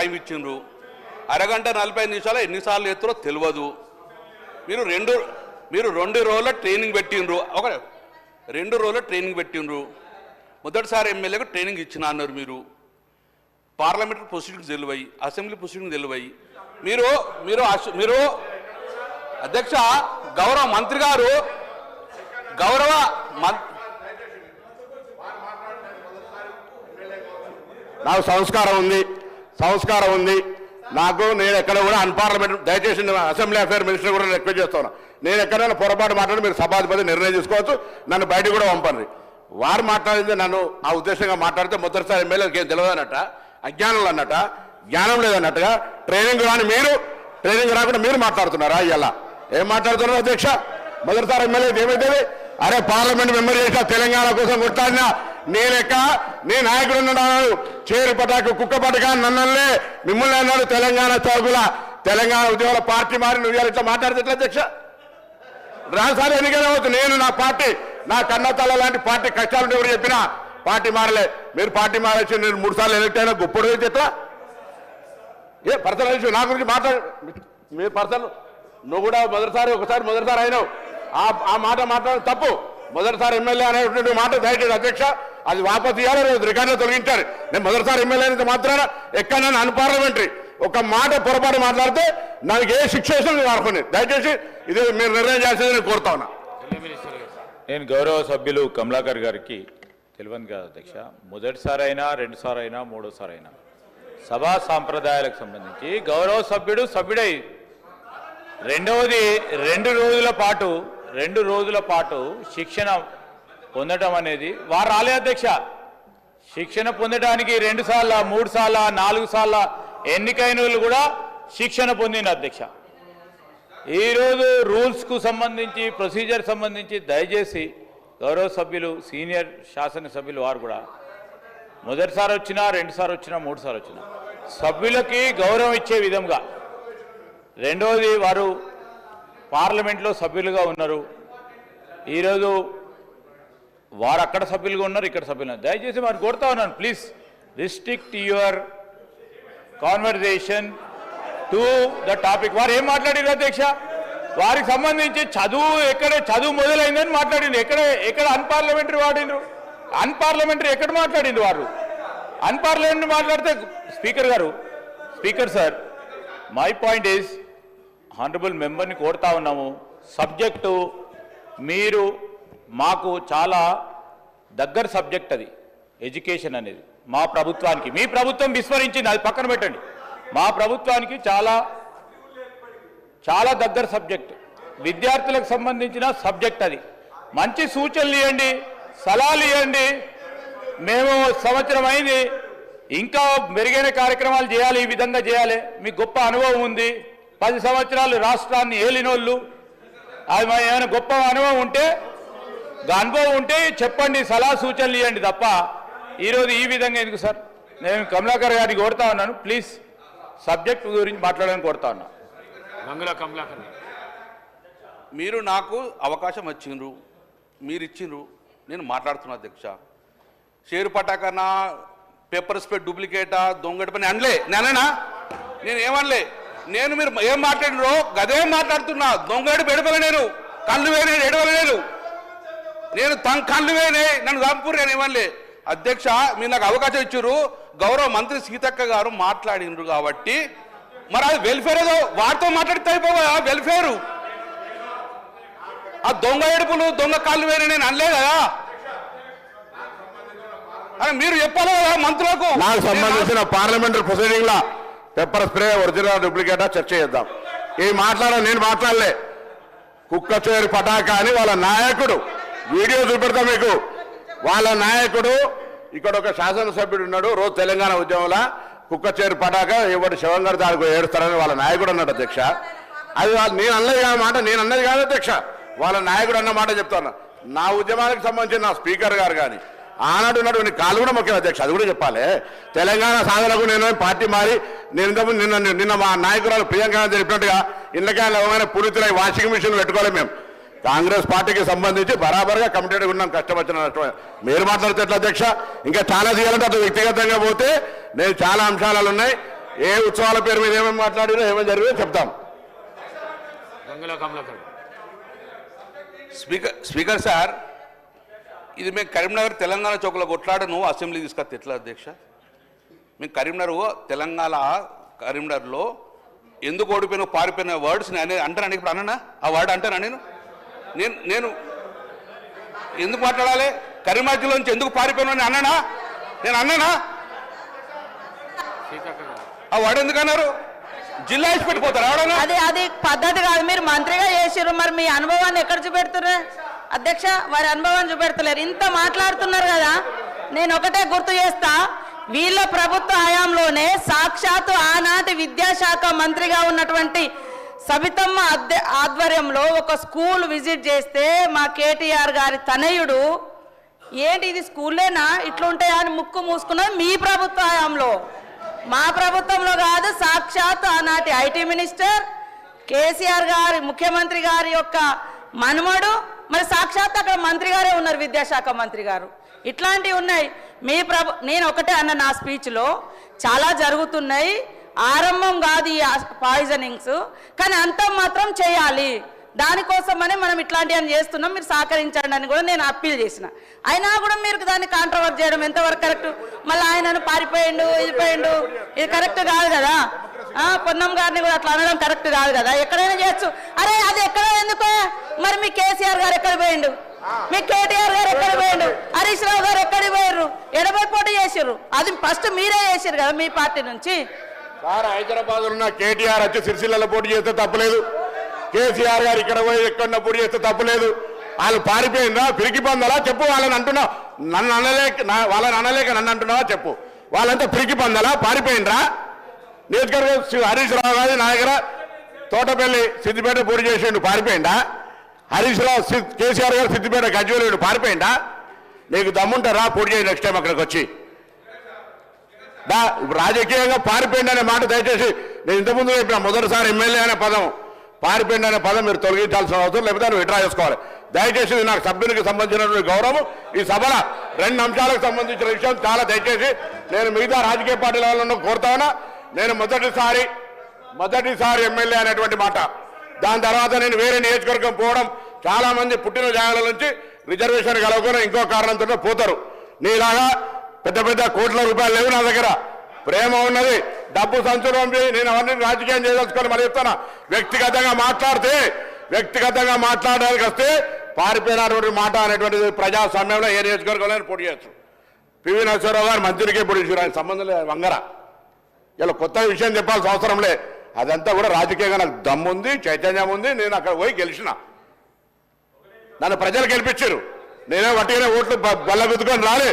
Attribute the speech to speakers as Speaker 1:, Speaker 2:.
Speaker 1: Time ఇచ్చిండ్రు. అరగంట నలభై నిమిషాలు ఎన్నిసార్లు ఎత్తురో తెలియదు మీరు రెండు మీరు రెండు రోజుల ట్రైనింగ్ పెట్టిండ్రు. ఒక రెండు రోజుల ట్రైనింగ్ పెట్టిండ్రు. మొదటిసారి ఎమ్మెల్యేకు ట్రైనింగ్ ఇచ్చిన అన్నారు మీరు. పార్లమెంటరీ ప్రొసీడింగ్స్ తెలివై అసెంబ్లీ ప్రొసీడింగ్ తెలివై. మీరు మీరు మీరు అధ్యక్ష గౌరవ మంత్రి గారు గౌరవ మం-
Speaker 2: నాకు సంస్కారం ఉంది. సంస్కారం ఉంది. నాకు నేను ఎక్కడ కూడా అన్పార్లమెంట్ దయచేసి అసెంబ్లీ అఫేర్ మినిస్టర్ కూడా రిక్వెస్ట్ చేస్తాను. నేను ఎక్కడైనా పొరపాటు మాట్లాడి మీరు సభాధిపతి నిర్ణయం తీసుకోవచ్చు నన్ను బయట కూడా పంపండి. వారు మాట్లాడింది నన్ను ఆ ఉద్దేశంగా మాట్లాడితే మొదటిసారి ఎమ్మెల్యేకి ఏం తెలియదు అన్నట్ట అజ్ఞానంలో అన్నట్ట జ్ఞానం లేదన్నట్టుగా ట్రైనింగ్ రాని మీరు ట్రైనింగ్ రాకుండా మీరు మాట్లాడుతున్నారా ఇలా ఏం మాట్లాడుతున్నారు అధ్యక్ష? మొదటిసారి ఎమ్మెల్యే ఏమైతే అరే పార్లమెంట్ మెంబర్ చేసిన తెలంగాణ కోసం కొట్లాడినా నేనెక్క లెక్క నీ నాయకుడు ఉన్నాడు. చేరు పటాకు కుక్క పటక నన్నల్లే. మిమ్మల్ని అన్నాడు తెలంగాణ చౌకుల తెలంగాణ ఉద్యోగుల పార్టీ మారి నువ్వు ఇట్లా మాట్లాడితే ఎట్లా అధ్యక్ష? రాసారి ఎన్నికలు అవుతుంది నేను నా పార్టీ నా కన్నతల లాంటి పార్టీ కష్టాలు ఎవరు చెప్పినా పార్టీ మారలే. మీరు పార్టీ మారేసి నేను మూడు సార్లు ఎలక్ట్ అయినా గొప్పడు అయితే ఎట్లా? ఏ పర్సనల్ ఇష్యూ నా గురించి మాట్లాడు మీరు పర్సనల్ నువ్వు కూడా మొదటిసారి ఒకసారి మొదటిసారి అయినావు. ఆ ఆ మాట మాట్లాడడం తప్పు. మొదటిసారి ఎమ్మెల్యే అనేటువంటి మాట దయచేసి అధ్యక్ష అది వాపసు ఇవ్వాలి రేపు రికార్డులో తొలగించారు నేను మొదటిసారి ఎమ్మెల్యే అయితే మాత్రాన ఎక్కడైనా అన్పార్లమెంటరీ ఒక మాట పొరపాటు మాట్లాడితే నాకు ఏ శిక్ష వేసినా నేను దయచేసి ఇది మీరు నిర్ణయం చేసేది నేను కోరుతా ఉన్నా.
Speaker 3: నేను గౌరవ సభ్యులు కమలాకర్ గారికి తెలియదు కాదు అధ్యక్ష. మొదటిసారి అయినా రెండుసారి అయినా మూడోసారి అయినా సభా సాంప్రదాయాలకు సంబంధించి గౌరవ సభ్యుడు సభ్యుడై రెండవది రెండు రోజుల పాటు రెండు రోజుల పాటు శిక్షణ పొందడం అనేది వారు రాలే అధ్యక్ష. శిక్షణ పొందడానికి రెండు సార్ల మూడు సార్ల నాలుగు సార్ల ఎన్నికైన కూడా శిక్షణ పొందిన అధ్యక్ష. ఈరోజు రూల్స్కు సంబంధించి ప్రొసీజర్ సంబంధించి దయచేసి గౌరవ సభ్యులు సీనియర్ శాసనసభ్యులు వారు కూడా మొదటిసారి వచ్చినా రెండుసారి వచ్చినా మూడుసారి వచ్చినా సభ్యులకి గౌరవం ఇచ్చే విధంగా రెండవది వారు పార్లమెంట్లో సభ్యులుగా ఉన్నారు. ఈరోజు వారు అక్కడ సభ్యులుగా ఉన్నారు ఇక్కడ సభ్యులు ఉన్నారు. దయచేసి వారు కోరుతా ఉన్నాను please restrict your conversation to the topic వారు ఏం మాట్లాడారు అధ్యక్ష? వారికి సంబంధించి చదువు ఎక్కడ చదువు మొదలైందని మాట్లాడింది ఎక్కడ ఎక్కడ అన్పార్లమెంటరీ వాడిండ్రు అన్పార్లమెంటరీ ఎక్కడ మాట్లాడింది వారు? అన్పార్లమెంటరీ మాట్లాడితే స్పీకర్ గారు speaker sir my point is honourable మెంబర్ని కోరుతా ఉన్నాము. సబ్జెక్టు మీరు మాకు చాలా దగ్గర సబ్జెక్ట్ అది ఎడ్యుకేషన్ అనేది. మా ప్రభుత్వానికి మీ ప్రభుత్వం విస్మరించింది అది పక్కన పెట్టండి. మా ప్రభుత్వానికి చాలా చాలా దగ్గర సబ్జెక్ట్. విద్యార్థులకు సంబంధించిన సబ్జెక్ట్ అది. మంచి సూచనలు ఇవ్వండి సలహాలు ఇవ్వండి. మేము సంవత్సరం అయింది ఇంకా మెరుగైన కార్యక్రమాలు చేయాలి ఈ విధంగా చేయాలి. మీకు గొప్ప అనుభవం ఉంది. పది సంవత్సరాలు రాష్ట్రాన్ని ఏలినోళ్ళు. అది మా ఏమైనా గొప్ప అనుభవం ఉంటే అనుభవం ఉంటే చెప్పండి సలహా సూచనలు ఇవ్వండి తప్ప ఈరోజు ఈ విధంగా ఎందుకు సార్? నేను కమలాకర్ గారిని కోరుతా ఉన్నాను. ప్లీజ్ సబ్జెక్ట్ గురించి మాట్లాడడానికి కోరుతా ఉన్నా.
Speaker 4: కమలాకర్
Speaker 1: మీరు నాకు అవకాశం వచ్చిండ్రు మీరు ఇచ్చిండ్రు నేను మాట్లాడుతున్నా అధ్యక్ష. షేరు పటాకనా పేపర్ స్ప్రెడ్ డూప్లికేటా దొంగటి పని అనలే. నేనేనా? నేను ఏమనలే? నేను మీరు ఏం మాట్లాడినరో గదే మాట్లాడుతున్నా. దొంగడి పెడపలే నేను కళ్ళు వేనే ఎడవలే నేను తన కళ్ళు వేనే నన్ను చంపురు నేను ఏమనలే అధ్యక్ష మీరు నాకు అవకాశం ఇచ్చారు. గౌరవ మంత్రి సీతక్క గారు మాట్లాడినరు కాబట్టి. మరి అది వెల్ఫేర్ ఏదో వారితో మాట్లాడితే అయిపోవా వెల్ఫేరు ఆ దొంగ ఏడుపులు దొంగ కాళ్ళు వేరే నేను అనలే కదా? అని మీరు చెప్పాలి కదా మంత్రులకు?
Speaker 2: నాకు సంబంధించిన పార్లమెంటరీ ప్రొసీడింగ్ లా పెప్పర్ స్ప్రే ఒరిజినల్ డూప్లికేటా చర్చ చేద్దాం. ఈ మాట్లాడ నేను మాట్లాడలే. కుక్క చేరు పటాక అని వాళ్ళ నాయకుడు వీడియో చూపెడతా మీకు. వాళ్ళ నాయకుడు ఇక్కడ ఒక శాసనసభ్యుడు ఉన్నాడు రోజు తెలంగాణ ఉద్యమంలో కుక్క చేరు పటాక ఎవడు శివం గారు దానికి ఏడుస్తారని వాళ్ళ నాయకుడు అన్నాడు అధ్యక్ష. అది వాళ్ళు నేను అన్నది కాదు మాట నేను అన్నది కాదు అధ్యక్ష. వాళ్ళ నాయకుడు అన్న మాట చెప్తాను. నా ఉద్యమానికి సంబంధించిన నా స్పీకర్ గారు కానీ ఆనాడు ఉన్నటువంటి కాలు కూడా ముఖ్యం అధ్యక్ష అది కూడా చెప్పాలి. తెలంగాణ సాధనకు నేను పార్టీ మారి నేను ఇంతకుముందు నిన్న నిన్న మా నాయకురాలు ప్రియాంక చెప్పినట్టుగా ఇళ్ళకే ఎవరైనా పురితులై వాషింగ్ మిషన్ పెట్టుకోవాలి మేము. కాంగ్రెస్ పార్టీకి సంబంధించి బరాబర్గా కమిటెడ్గా ఉన్నాం. కష్టం వచ్చిన మీరు మాట్లాడితే ఎట్లా అధ్యక్ష? ఇంకా చాలా చేయాలంటే అటు వ్యక్తిగతంగా పోతే నేను చాలా అంశాలు ఉన్నాయి. ఏ ఉత్సవాల పేరు మీద ఏమేమి మాట్లాడినా ఏమేమి జరిగిందో చెప్తాం.
Speaker 1: స్పీకర్ స్పీకర్ సార్ ఇది మేము కరీంనగర్ తెలంగాణ చౌకలో కొట్లాడు నువ్వు అసెంబ్లీ తీసుకొస్తే ఎట్లా అధ్యక్ష? మేము కరీంనగర్ తెలంగాణ కరీంనగర్లో ఎందుకు ఓడిపోయిన పారిపోయిన వర్డ్స్ నేను అంటాను ఇప్పుడు అన్నా ఆ వర్డ్ అంటానా నేను? నేను నేను ఎందుకు మాట్లాడాలి? కరీంనగర్ నుంచి ఎందుకు పారిపోయినా అన్నానా? నేను అన్నానా? ఆ వాడు ఎందుకన్నారు జిల్లా వేసి పెట్టిపోతారు ఎవడన్నా?
Speaker 5: అది అది పద్ధతి కాదు. మీరు మంత్రిగా చేసారు మరి మీ అనుభవాన్ని ఎక్కడ చూపెడుతున్నారు అధ్యక్ష వారి అనుభవాన్ని చూపెడతలేరు. ఇంత మాట్లాడుతున్నారు కదా. నేను ఒకటే గుర్తు చేస్తా. వీళ్ళ ప్రభుత్వ హయాంలోనే సాక్షాత్తు ఆనాటి విద్యాశాఖ మంత్రిగా ఉన్నటువంటి సబితమ్మ అద్దె ఆధ్వర్యంలో ఒక స్కూల్ విజిట్ చేస్తే మా కేటీఆర్ గారి తనయుడు ఏంటి ఇది స్కూల్లేనా ఇట్లుంటాయా? అని ముక్కు మూసుకున్నది మీ ప్రభుత్వ హయాంలో మా ప్రభుత్వంలో కాదు సాక్షాత్ ఆనాటి ఐటీ మినిస్టర్ కేసీఆర్ గారి ముఖ్యమంత్రి గారి యొక్క మనుమడు మరి సాక్షాత్ అక్కడ మంత్రి గారే ఉన్నారు విద్యాశాఖ మంత్రి గారు. ఇట్లాంటివి ఉన్నాయి. మీ ప్రభు నేను ఒకటే అన్న నా స్పీచ్లో చాలా జరుగుతున్నాయి. ఆరంభం కాదు ఈ పాయిజనింగ్స్ కానీ అంతం మాత్రం చేయాలి. దానికోసమనే మనం ఇట్లాంటివన్నీ చేస్తున్నాం. మీరు సహకరించండి అని కూడా నేను అప్పీల్ చేసిన. అయినా కూడా మీరు దాన్ని కాంట్రవర్ట్ చేయడం ఎంతవరకు కరెక్ట్ మళ్ళీ ఆయనను పారిపోయిండు ఇది పోయిండు ఇది కరెక్ట్ కాదు కదా. పొన్నం గారిని కూడా అట్లా అనడం కరెక్ట్ కాదు కదా. ఎక్కడైనా చేయొచ్చు. అరే అది ఎక్కడ ఎందుకో? మరి మీ కేసీఆర్ గారు ఎక్కడ పోయిండు? మీ కేటీఆర్ గారు ఎక్కడ పోయిండు? హరీష్ రావు గారు ఎక్కడికి పోయారు ఎనభై పోటీ చేసిర్రు. అది ఫస్ట్ మీరే చేసిర్రు కదా మీ పార్టీ నుంచి.
Speaker 2: సార్ హైదరాబాద్ ఉన్న కేటీఆర్ వచ్చి సిరిసిల్లలో పోటీ చేస్తే తప్పలేదు. కేసీఆర్ గారు ఇక్కడ పోయి ఎక్కడ పోటీ చేస్తే తప్పలేదు. వాళ్ళు పారిపోయిందా? పిరికి పందలా? చెప్పు వాళ్ళని అంటున్నావు నన్ను అనలేక నా- వాళ్ళని అనలేక నన్ను అంటున్నావా? చెప్పు. వాళ్ళంతా పిరికి పందలా? పారిపోయిండ్రా? నియోజకవర్గం శ్రీ హరీష్ రావు గారి నా దగ్గర తోటపల్లి సిద్దిపేట పోటీ చేసిండు పారిపోయిందా హరీష్ రావు కేసీఆర్ గారు సిద్దిపేట గజ్వేలేడు పారిపోయిందా నీకు దమ్ముంటారా? పోటీ చేయండి నెక్స్ట్ టైం అక్కడికి వచ్చి. దా రాజకీయంగా పారిపోయింది అనే మాట దయచేసి నేను ఇంతకుముందు చెప్పిన మొదటిసారి ఎమ్మెల్యే అనే పదం పారిపోయింది అనే పదం మీరు తొలగించాల్సిన అవసరం లేకపోతే నువ్వు విడ్రా చేసుకోవాలి. దయచేసి నాకు సభ్యునికి సంబంధించినటువంటి గౌరవం. ఈ సభల రెండు అంశాలకు సంబంధించిన విషయం చాలా దయచేసి నేను మిగతా రాజకీయ పార్టీల వాళ్ళను కోరుతానా నేను మొదటిసారి మొదటిసారి ఎమ్మెల్యే అనేటువంటి మాట. దాని తర్వాత నేను వేరే నియోజకవర్గం పోవడం చాలామంది పుట్టిన జాగాల నుంచి రిజర్వేషన్ కలవకుండా ఇంకో కారణంతో పోతారు. నీలాగా పెద్ద పెద్ద కోట్ల రూపాయలు లేవు నా దగ్గర. ప్రేమ ఉన్నది. డబ్బు సంచులం నేను అవన్నీ రాజకీయం చేయదలుచుకొని మరి చెప్తాను వ్యక్తిగతంగా మాట్లాడితే వ్యక్తిగతంగా మాట్లాడడానికి వస్తే పారిపోయినటువంటి మాట అనేటువంటిది ప్రజాస్వామ్యంలో ఏ నియోజకవర్గంలో పోటీ చేయొచ్చు. పివి నరసింహరావు గారు మంత్రికే పోటీ చేశారు. ఆయన సంబంధం లేదు. వంగర. ఇలా కొత్త విషయం చెప్పాల్సిన అవసరం లే. అదంతా కూడా రాజకీయంగా నాకు దమ్ముంది చైతన్యం ఉంది. నేను అక్కడ పోయి గెలిచిన. నన్ను ప్రజలు గెలిపించారు. నేనే వట్టిగానే ఓట్లు బల్ల గుద్దుకొని రాలే.